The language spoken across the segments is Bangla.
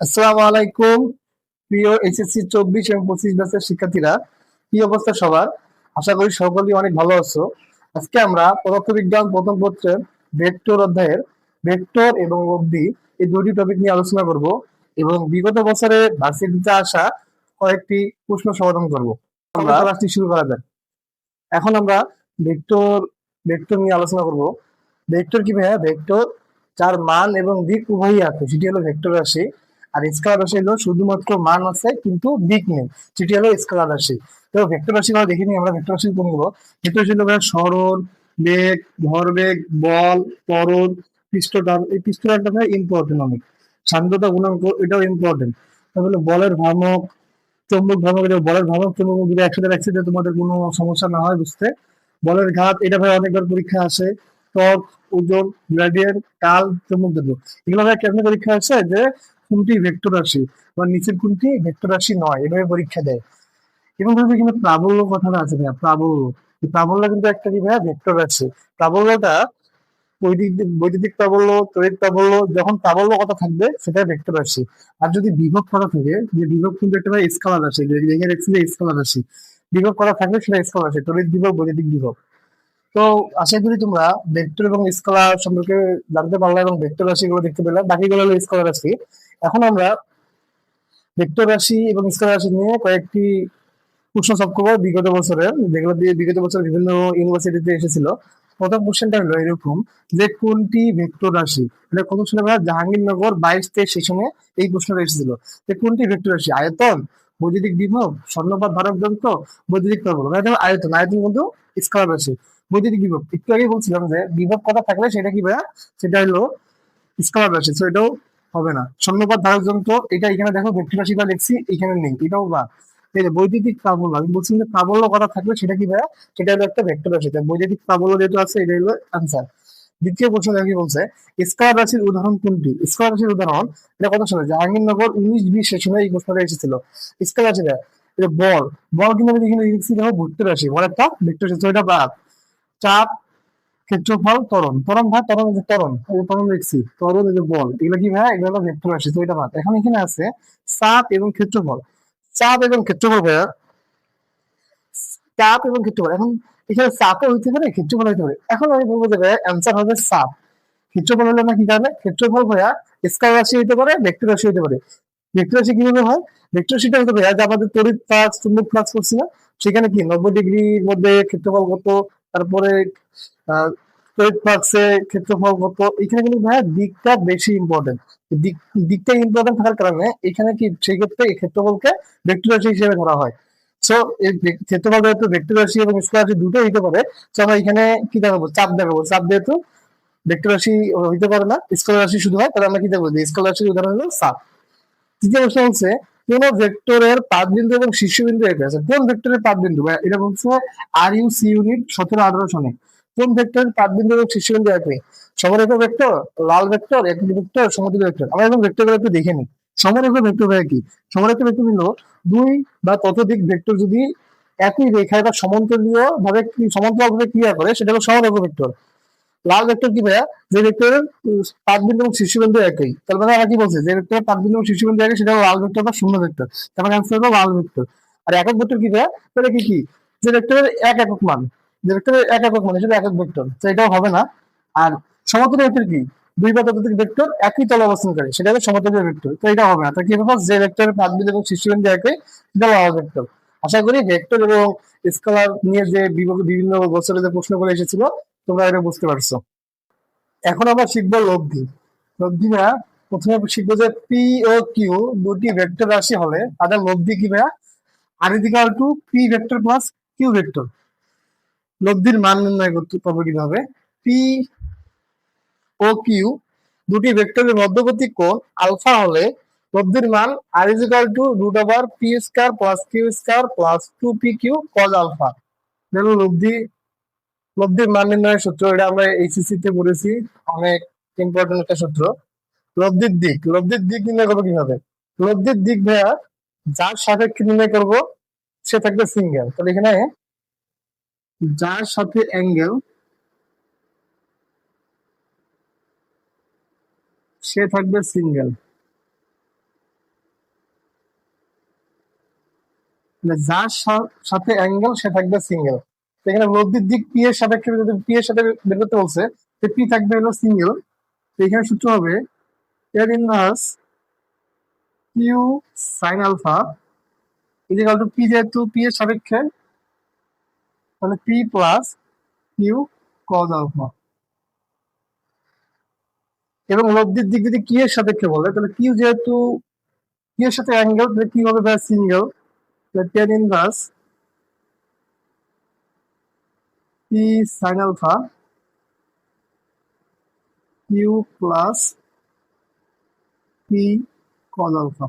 আসসালামু আলাইকুম প্রিয় এইচএসসি চব্বিশ এবং পঁচিশ ব্যাচের শিক্ষার্থীরা। কি অবস্থা সবার? আশা করি সকলেই অনেক ভালো আছো। আজকে আমরা পদার্থবিজ্ঞান প্রথম পত্রের ভেক্টর অধ্যায়ের ভেক্টর এবং অবধি এই দুটি টপিক নিয়ে আলোচনা করব এবং বিগত বছরে ভার্সিটিতে আসা কয়েকটি প্রশ্ন সমাধান করব। আমরা ক্লাসটি শুরু করা যাক। এখন আমরা ভেক্টর ভেক্টর নিয়ে আলোচনা করব। ভেক্টর কি ভাইয়া? ভেক্টর যার মান এবং দিক উভয়ই আছে সেটি হলো ভেক্টর রাশি। আর স্কেলার রাশি হলো শুধুমাত্র মান আছে, কিন্তু দিক নেই। সেটি হলো স্কেলার রাশি তো ভেক্টর রাশি আমরা দেখিনি, আমরা ভেক্টর রাশি কোনগুলো ভেক্টর রাশি হলো সরল বেগ, ভরবেগ, বল, ত্বরণ পৃষ্ঠটান এই পৃষ্ঠটানটা ভাই ইম্পর্টেন্ট অনেক সান্দ্রতা গুণাঙ্ক, এটাও ইম্পর্টেন্ট তাহলে বলের ভ্রামক, চৌম্বক ভ্রামক বলের ভ্রামক, চৌম্বক যদি একসাথে রাখছি তোমাদের কোনো সমস্যা না হয়, বুঝতে? বলের ঘাত, এটা ভাই অনেকবার পরীক্ষা আসে। টর্ক, ওজন গ্রেডিয়েন্ট কাল, চৌম্বক দ্রব্য এগুলো ভাই কেমন পরীক্ষা আসে? যে কোনটি ভেক্টর রাশি বা নিচের কোনটি ভেক্টর রাশি নয়, এভাবে পরীক্ষা দেয়। এবং ভাবে কিন্তু প্রাবল্য কথাটা আছে ভাইয়া, প্রাবল্য। প্রাবল্য কিন্তু একটা কি ভাইয়া? ভেক্টর রাশি। প্রাবল্যটা বৈদ্যুতিক বৈদ্যুতিক প্রাবল্য তড়িৎ প্রাবল্য, যখন প্রাবল্য কথা থাকবে, সেটা ভেক্টর রাশি। আর যদি বিভব করা থাকে, যে বিভব কিন্তু একটা ভাই স্কেলার রাশি লিখে রাখছি যে স্কেলার রাশি। বিভব করা থাকলে সেটা স্কেলার রাশি তড়িৎ বিভব বৈদ্যুতিক বিভব। তো আশা করি তোমরা ভেক্টর এবং স্কেলার সম্পর্কে জানতে পারলে এবং ভেক্টর রাশিগুলো দেখতে পেলে। বাকিগুলো হলো স্কেলার রাশি। এখন আমরা ভেক্টর রাশি এবং স্কেলার রাশি নিয়ে কয়েকটি প্রশ্ন সলভ করব বিগত বছরের। যেগুলো দিয়ে বিগত বছর বিভিন্ন ইউনিভার্সিটিতে এসেছিল। প্রথম কোশ্চেনটা হলো এরকম, যে কোনটি ভেক্টর রাশি? এটা কত সালে আমরা জাহাঙ্গীরনগর বাইশ তে তেইশ সেশনে এই প্রশ্নটা এসেছিল। যে কোনটি ভেক্টর রাশি? আয়তন, বৈদ্যুতিক বিভব, স্বর্ণপাত ধারক যন্ত্র, বৈদ্যুতিক প্রবল মানে আয়তন আয়তন কিন্তু স্কেলার রাশি, বৈদ্যুতিক বিভব। একটু আগে বলছিলাম যে বিভব কথা থাকলে সেটা কি ভাইয়া? সেটা হলো স্কেলার রাশি। তো এটাও হবে না। স্বর্ণপাত ধারক যন্ত্র এটা এখানে দেখো ভেক্টর রাশিটা দেখছি, এখানে নেই, এটাও বা বৈদ্যুতিক প্রাবল্য আমি বলছিলাম যে প্রাবল্য কথা থাকলে সেটা কি ভাইয়া? সেটা হলো একটা ভেক্টর রাশি। বৈদ্যুতিক প্রাবল্য যেহেতু আছে, এটা হলো আনসার দ্বিতীয় প্রশ্ন দেখি বলছে, স্কয়ার রাশির উদাহরণ কোনটি? স্কয়ার রাশির উদাহরণ, এটা কত সালে? জাহাঙ্গীরনগর উনিশ বিশ সেশনে এই প্রশ্নটা এসেছিল। স্কয়ার রাশি এটা বল। বল কিন্তু আমি এখানে লিখছি দেখো ভেক্টর রাশি, বল একটা ভেক্টর রাশি। এটা বাদ। চাপ ক্ষেত্রফল ভাই, ত্বরণ যে এই যে বল, এগুলো কি ভাই? এগুলো হলো ভেক্টর রাশি, তো এটা এখন এখানে আছে চাপ এবং ক্ষেত্রফল। চাপ এবং ক্ষেত্রফল ভাইয়া চাপ এবং ক্ষেত্রফল। এখন এখানে চাপও হইতে পারে, ক্ষেত্রফল হইতে পারে। এখন আমি বলব যে ভাইয়া অ্যান্সার হবে চাপ ক্ষেত্রফল হলে কি কারণে ক্ষেত্রফল ভাইয়া স্কয়ার রাশি হইতে পারে ভেক্টর রাশি হইতে পারে। ভেক্টর রাশি কীভাবে হয়? ভেক্টর রাশিটা যে আমাদের তড়িৎ ফ্লাক্স চুম্বক ফ্লাক্স করছি না। সেখানে কি? নব্বই ডিগ্রির মধ্যে ক্ষেত্রফল কত? তারপরে ক্ষেত্রফল কত? এখানে কিন্তু ভাইয়া দিকটা বেশি ইম্পর্টেন্ট দিক, দিকটা ইম্পর্টেন্ট থাকার কারণে এখানে কি সেই ক্ষেত্রে এই ক্ষেত্রফলকে ভেক্টর রাশি হিসেবে ধরা হয়। সো এই ক্ষেত্রফল যেহেতু ভেক্টর রাশি এবং স্কয়ার রাশি দুটো হইতে পারে তো আমরা এখানে কি দেখাবো? চাপ দেখাবো। চাপ যেহেতু ভেক্টর রাশি হইতে পারে না স্কয়ার রাশি শুধু হয়, তাহলে আমরা কি দেখাবো? স্কয়ার রাশির উদাহরণ হলো চাপ। তৃতীয় প্রশ্ন হচ্ছে কোন ভেক্টরের পাদ বিন্দু এবং শীর্ষবিন্দু একই আছে। কোন ভেক্টরের পাদ বিন্দু বা এটা বলছে আর ইউ সি ইউনিট সতেরো আঠারো সনে। কোন ভেক্টরের পাদ বিন্দু এবং শীর্ষবিন্দু একই? সমরেখ ভেক্টর লাল ভেক্টর এক ভেক্টর সমতুল্য ভেক্টর আমরা এখন ভেক্টরগুলো একটু দেখে নিই। সমরেখ ভেক্টর কি সমরেখ ভেক্টর হলো দুই বা ততোধিক ভেক্টর যদি একই রেখায় বা সমান্তরীয় ভাবে সমান্তরাল ভাবে ক্রিয়া করে, সেটা হলো সমরেখ ভেক্টর লাল ভেক্টর কি ভাইয়া? যে ভেক্টরের পাদ বিন্দু এবং শীর্ষবিন্দু একই। তার মানে আমরা কি বলছি? যে ভেক্টরের পাদ বিন্দু এবং শীর্ষবিন্দু একই, সেটা লাল ভেক্টর বা শূন্য ভেক্টর তার মানে অ্যান্সার হলো লাল ভেক্টর আর একক ভেক্টর কি ভাইয়া? তাহলে কি কি? যে ভেক্টরের এক একক মান। যে ভেক্টরের এক একক মান, সেটা একক ভেক্টর তো এটাও হবে না। আর সমতুল্য ভেক্টর কি? দুই বা ততোধিক ভেক্টর একই তলে অবস্থান করে সেটা হলো সমতুল্য ভেক্টর তো এটা হবে না। তো কি হবে? যে ভেক্টরের পাদ বিন্দু এবং শীর্ষবিন্দু একই, সেটা লাল ভেক্টর আশা করি ভেক্টর এবং স্কেলার নিয়ে যে বিভ- বিভিন্ন বছরে যে প্রশ্নগুলো এসেছিল তোমরা এটা বুঝতে পারছ। এখন আমরা শিখব লব্ধি। লব্ধি ভাইয়া প্রথমে শিখব যে পি ও কিউ দুটি ভেক্টর রাশি হলে, তাদের লব্ধি কি ভাইয়া R equal to P vector plus Q vector লব্ধির মান নির্ণয় করতে পারব কীভাবে? পি ও কিউ দুটি ভেক্টরের মধ্যবর্তী কোণ আলফা হলে, লব্ধির মান R equal to root over P square plus Q square plus two P Q cos alpha দেখো লব্ধি লব্ধির মান নির্ণয়ের সূত্র, এটা আমরা এইচএসসি তে পড়েছি, অনেক ইম্পর্টেন্ট একটা সূত্র। লব্ধির দিক লব্ধির দিক নির্ণয় করব কীভাবে? লব্ধির দিক ভাইয়া, যার সাপেক্ষে নির্ণয় করব, সে থাকবে সিঙ্গেল তাহলে এখানে যার সাথে অ্যাঙ্গেল সে থাকবে সিঙ্গেল যার সাথে অ্যাঙ্গেল সে থাকবে সিঙ্গেল এখানে লব্ধির দিক পি এর সাপেক্ষে যদি পি এর সাথে বের করতে বলছে পি থাকবে হলো সিঙ্গেল এখানে সূত্র হবে এর inverse Q sine alpha equal to P যেহেতু পি এর সাপেক্ষে, তাহলে P plus Q cos alpha এবং লব্ধির দিক যদি কি এর সাপেক্ষে বলে, তাহলে কিউ যেহেতু কি এর সাথে অ্যাঙ্গেল তাহলে কি হবে single tan inverse P sine alpha Q plus P cos alpha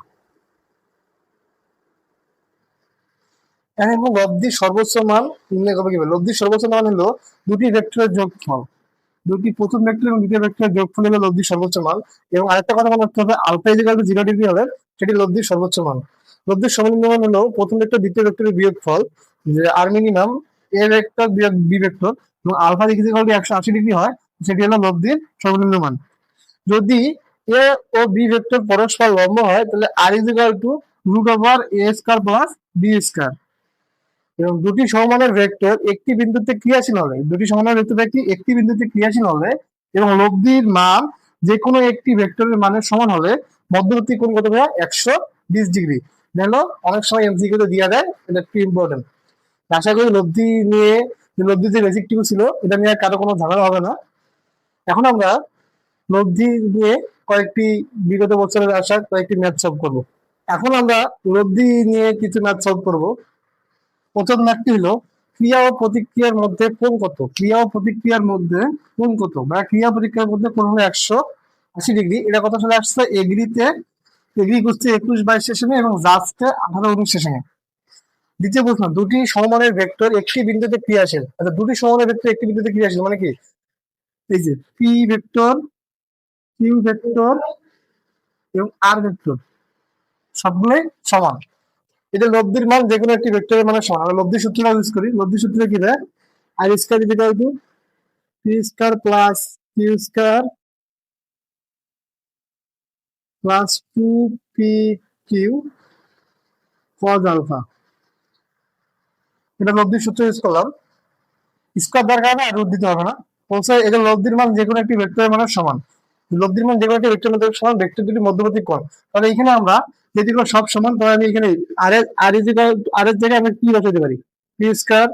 এখন লব্ধির সর্বোচ্চ মান নির্ণয় করবে কীভাবে? লব্ধির সর্বোচ্চ মান হলো দুটি ভেক্টরের যোগফল। দুটি প্রথম ভেক্টর এবং দ্বিতীয় ভেক্টরের যোগফল হলো লব্ধির সর্বোচ্চ মান। এবং আরেকটা কথা মনে রাখতে হবে alpha equal to zero degree হবে, সেটি লব্ধির সর্বোচ্চ মান। লব্ধির সর্বনিম্ন মান হলো প্রথম ভেক্টর, দ্বিতীয় ভেক্টরের বিয়োগফল, যে আর মিনিমাম এ ভেক্টর বিয়োগ বি ভেক্টর এবং আলফা ইজিকাল টু একশো আশি ডিগ্রি হয়, সেটি হলো লব্ধির সর্বনিম্ন মান যদি এ ও বি ভেক্টর পরস্পর লম্ব হয়, তাহলে R equal to root over A square plus B square. এবং দুটি সমানের ভেক্টর একটি বিন্দুতে ক্রিয়াশীল হলে দুটি সমানের ভেক্টর একটি একটি বিন্দুতে ক্রিয়াশীল হলে এবং লব্ধির মান যে কোনো একটি ভেক্টরের মানের সমান হলে মধ্যবর্তী কোণ কত হয়? একশো বিশ ডিগ্রি। দেখো, অনেক সময় এমসিকিউ তে দেওয়া যায় এটা একটু ইম্পর্টেন্ট আশা করি লব্ধি নিয়ে, যে লব্ধির যে বেসিকটুকু ছিল, এটা নিয়ে কারও কোনো ঝামেলা হবে না। এখন আমরা লব্ধি নিয়ে কয়েকটি বিগত বছরের আসা কয়েকটি ম্যাথ সলভ করব। এখন আমরা লব্ধি নিয়ে কিছু ম্যাথ সলভ করব। প্রথম ম্যাথটি হলো ক্রিয়া ও প্রতিক্রিয়ার মধ্যে কোন কত? ক্রিয়া ও প্রতিক্রিয়ার মধ্যে কোন কত? বা ক্রিয়া প্রতিক্রিয়ার মধ্যে কোন হলো একশো আশি ডিগ্রি এটা কথা সালে আসছে? এগ্রিতে এগ্রি করছে একুশ বাইশ সেশনে এবং জাস্টে আঠারো উনিশ সেশনে। দ্বিতীয় প্রশ্ন, দুটি সমমানের ভেক্টর একটি বিন্দুতে ক্রিয়াশীল আচ্ছা দুটি সমমানের ভেক্টর একটি বিন্দুতে ক্রিয়াশীল মানে কি? এই যে পি ভেক্টর কিউ ভেক্টর এবং আর ভেক্টর সবগুলোই সমান। এটা লব্ধির মান যে কোনো একটি ভেক্টরের মানে সমান। আমরা লব্ধি সূত্র ইউজ করি। লব্ধি সূত্র কি দেয়? R square equal to P square plus Q square plus two P Q cos alpha এটা লব্ধির সূত্র ইউজ করলাম। স্কয়ার হবে আর রুট দিতে হবে না। বলছে এটা লব্ধির মান যে কোনো একটি ভেক্টরের মানের সমান। লব্ধির মান যে কোনো একটি ভেক্টরের মধ্যে সমান ভেক্টর দুটি মধ্যবর্তী কোণ। তাহলে এখানে আমরা যদি সব সমান, তাহলে আমি এখানে আর এর আর ইজ ইকুয়াল আর এর জায়গায় আমি কি বসাতে পারি। পি স্কয়ার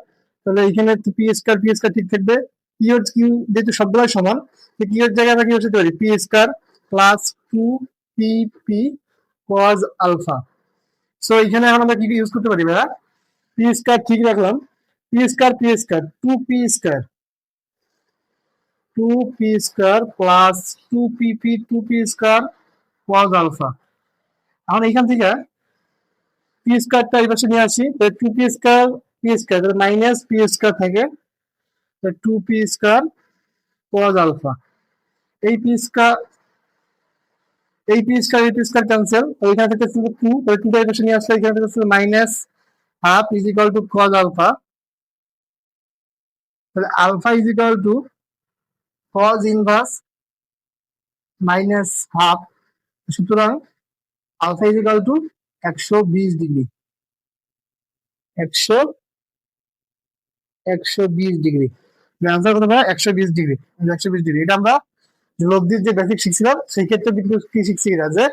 তাহলে এখানে পি স্কয়ার পি স্কয়ার ঠিক থাকবে। পি এর কিউ যেহেতু সবগুলাই সমান পি এর জায়গায় আমরা কি বসাতে পারি? P square plus two P P cos alpha so এখন আমরা কি ইউজ করতে পারি, ভাইয়া? পি স্কয়ার ঠিক রাখলাম P square P square two P square two P square plus two P P two P square cos alpha এখন এখান থেকে পি স্কয়ারটা এই পাশে নিয়ে আসি। Two P square P square minus P square থাকে। Two P square cos alpha এই পি স্কয়ার এই পি স্কয়ার এই পি স্কয়ার ক্যান্সেল ওইখান থেকে ছিল টু ওই টুটা এই পাশে নিয়ে আসলে এখানে থেকে ছিল minus half is equal to cos alpha তাহলে alpha is equal to cos inverse minus half সুতরাং আলফা ইজ ইকাল টু একশো বিশ ডিগ্রি একশো একশো বিশ ডিগ্রি আনসার কত পারে একশো বিশ ডিগ্রি একশো বিশ ডিগ্রি এটা আমরা লব্ধির যে বেসিক শিখছিলাম, সেই ক্ষেত্রে কিন্তু কি শিখছি? এটা যে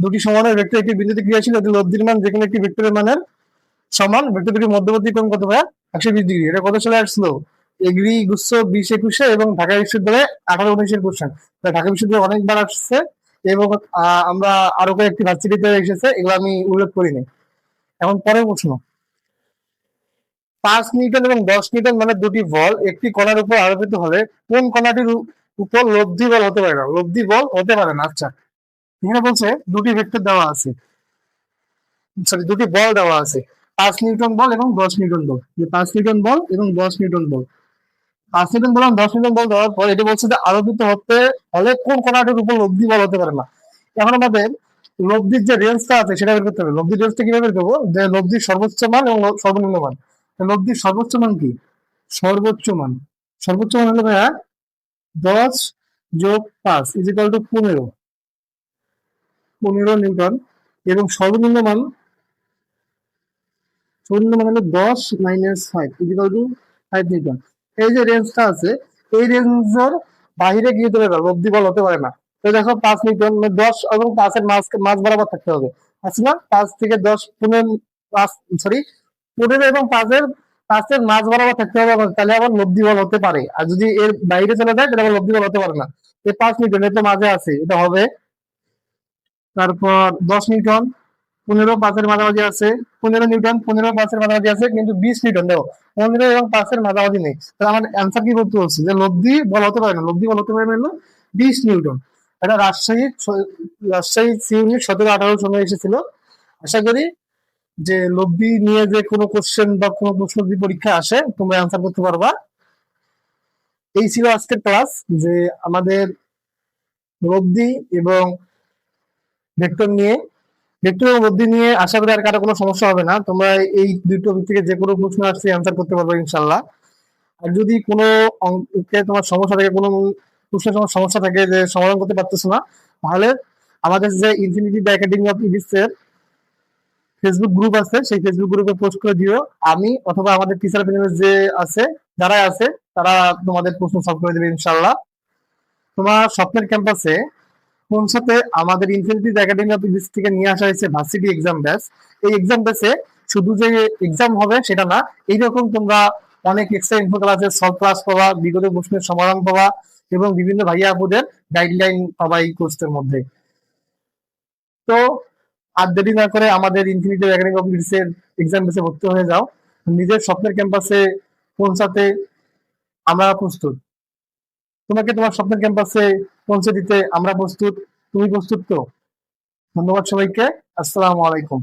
দুটি সমানের ভেক্টর একটি বিন্দুতে ক্রিয়াশীল লব্ধির মান যে কোনো একটি ভেক্টরের মানের সমান, ভেক্টর দুটি মধ্যবর্তী কোণ কত হয় একশো বিশ ডিগ্রি। এটা কত সালে আসলো? এগ্রি গুচ্ছ, বিশ, একুশে এবং ঢাকা বিশ্ববিদ্যালয়ে আঠারো, উনিশের কোশ্চেন ঢাকা বিশ্ববিদ্যালয়ে অনেকবার আসছে এবং আমরা আরও কয়েকটি ভার্সিটিতে এসেছে, এগুলো আমি উল্লেখ করিনি। এখন পরের প্রশ্ন। পাঁচ নিউটন এবং দশ নিউটন মানে দুটি বল, একটি কণার উপর আরোপিত হলে কোন কণাটির উপর লব্ধি বল হতে পারে না? লব্ধি বল হতে পারে না। আচ্ছা এখানে বলছে দুটি ভেক্টর দেওয়া আছে। সরি, দুটি বল দেওয়া আছে। পাঁচ নিউটন বল এবং দশ নিউটন বল। যে পাঁচ নিউটন বল এবং দশ নিউটন বল। পাঁচ নিউটন বল দশ নিউটন বল দেওয়ার পর এটা বলছে যে আরোপিত হতে হলে কোন কণাটির উপর লব্ধি বল হতে পারে না। এখন আমাদের লব্ধির যে রেঞ্জটা আছে সেটা বের করতে হবে। লব্ধির রেঞ্জটা কীভাবে বের করব? যে লব্ধির সর্বোচ্চ মান এবং সর্বনিম্ন মান। লব্ধির সর্বোচ্চ মান কি? সর্বোচ্চ মান। সর্বোচ্চ মান হলো ভাইয়া দশ যোগ পাঁচ ইজ টু পনেরো। পনেরো নিউটন এবং সর্বনিম্ন মান শূন্য মানে হলো দশ minus five to five newton এই যে রেঞ্জটা আছে, এই রেঞ্জের বাইরে গিয়ে চলে যাবে অব্দি বল হতে পারে না। তো দেখো পাঁচ নিউটন মানে দশ এবং পাঁচের মাঝ মাঝ বরাবর থাকতে হবে। আছে না? পাঁচ থেকে দশ, পনেরো পাঁচ সরি পনেরো এবং পাঁচের পাঁচের মাছ বরাবর থাকতে হবে তাহলে আবার লব্ধি বল হতে পারে। আর যদি এর বাইরে চলে যায়, তাহলে আবার লব্ধি বল হতে পারে না। এই পাঁচ নিউটন এর তো মাঝে আছে, এটা হবে। তারপর দশ নিউটন পনেরো পাঁচের মাঝামাঝি আছে। পনেরো নিউটন, পনেরো পাঁচের মাঝামাঝি আছে, কিন্তু বিশ নিউটন দেখো, পনেরো এবং পাঁচের মাঝামাঝি নেই। তাহলে আমার অ্যান্সার কি করতে হচ্ছে যে লব্ধি বল হতে পারে না, লব্ধি বল হতে পারে না বিশ নিউটন। এটা রাজশাহী রাজশাহী সি ইউনিট সতেরো আঠারো সময় এসেছিল। আশা করি যে লব্ধি নিয়ে যে কোনো কোশ্চেন বা কোনো প্রশ্ন যদি পরীক্ষা আসে, তোমরা অ্যান্সার করতে পারবা। এই ছিল আজকের ক্লাস যে আমাদের লব্ধি এবং ভেক্টর নিয়ে ভেক্টর এবং লব্ধি নিয়ে আশা করি আর কারও কোনো সমস্যা হবে না। তোমরা এই দুই টপিক থেকে যে কোনো প্রশ্ন আসছে অ্যান্সার করতে পারবে ইনশাল্লাহ আর যদি কোনো অঙ্কে তোমার সমস্যা থাকে, কোনো প্রশ্নের তোমার সমস্যা থাকে যে সমাধান করতে পারতেছো না, তাহলে আমাদের যে infinity the academy of English এর ফেসবুক গ্রুপ আছে, সেই ফেসবুক গ্রুপে পোস্ট করে দিও। আমি অথবা আমাদের টিচার প্যানেলের যে আছে যারা আছে, তারা তোমাদের প্রশ্ন সলভ করে দেবে ইনশাল্লাহ তোমার স্বপ্নের ক্যাম্পাসে সাথে আমাদের ইনফিনিটি একাডেমি অফ ইংলিশ থেকে নিয়ে আসা হয়েছে ভার্সিটি এক্সাম ব্যাচ এই এক্সাম ব্যাচে শুধু যে এক্সাম হবে সেটা না, এইরকম তোমরা অনেক এক্সট্রা ইনফো ক্লাসের সলভ ক্লাস পাওয়া বিগত প্রশ্নের সমাধান পাওয়া এবং বিভিন্ন ভাইয়া আপুদের গাইডলাইন পাবা এই কোর্সের মধ্যে। তো আর দেরি না করে আমাদের ইনফিনিটি একাডেমি অফ ইংলিশ এর এক্সাম বেসে ভর্তি হয়ে যাও। নিজের স্বপ্নের ক্যাম্পাসে পৌঁছাতে আমরা প্রস্তুত? তোমাকে তোমার স্বপ্নের ক্যাম্পাসে পৌঁছে দিতে আমরা প্রস্তুত। তুমি প্রস্তুত তো? ধন্যবাদ সবাইকে। আসসালাম আলাইকুম।